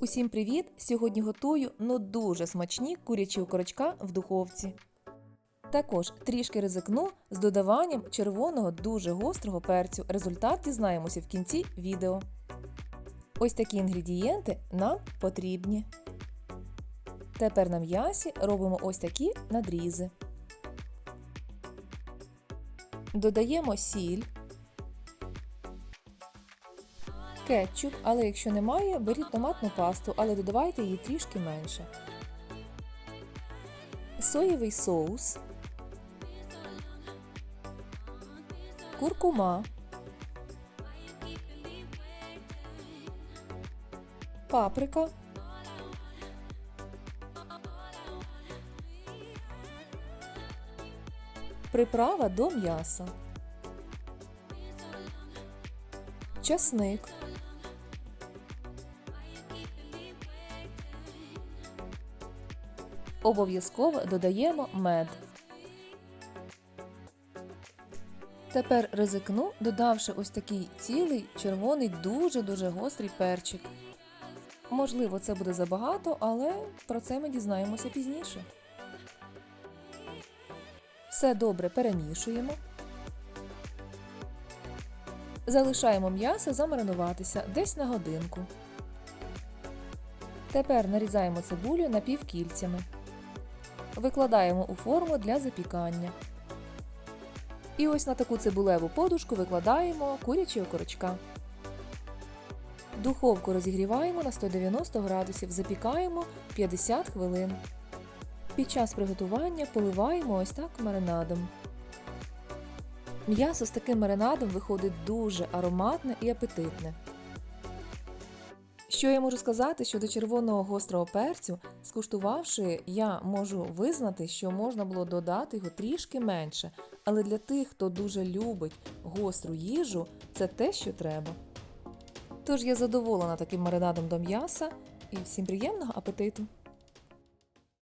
Усім привіт! Сьогодні готую ну дуже смачні курячі окорочка в духовці. Також трішки ризикну з додаванням червоного дуже гострого перцю. Результат дізнаємося в кінці відео. Ось такі інгредієнти нам потрібні. Тепер на м'ясі робимо ось такі надрізи. Додаємо сіль, кетчуп, але якщо немає, беріть томатну пасту, але додавайте її трішки менше. Соєвий соус, куркума, паприка, приправа до м'яса, часник. Обов'язково додаємо мед. Тепер ризикну, додавши ось такий цілий червоний дуже-дуже гострий перчик. Можливо, це буде забагато, але про це ми дізнаємося пізніше. Все добре перемішуємо. Залишаємо м'ясо замаринуватися десь на годинку. Тепер нарізаємо цибулю напівкільцями. Викладаємо у форму для запікання. І ось на таку цибулеву подушку викладаємо курячі окорочка. Духовку розігріваємо на 190 градусів, запікаємо 50 хвилин. Під час приготування поливаємо ось так маринадом. М'ясо з таким маринадом виходить дуже ароматне і апетитне. Що я можу сказати щодо червоного гострого перцю, скуштувавши, я можу визнати, що можна було додати його трішки менше, але для тих, хто дуже любить гостру їжу, це те, що треба. Тож я задоволена таким маринадом до м'яса і всім приємного апетиту!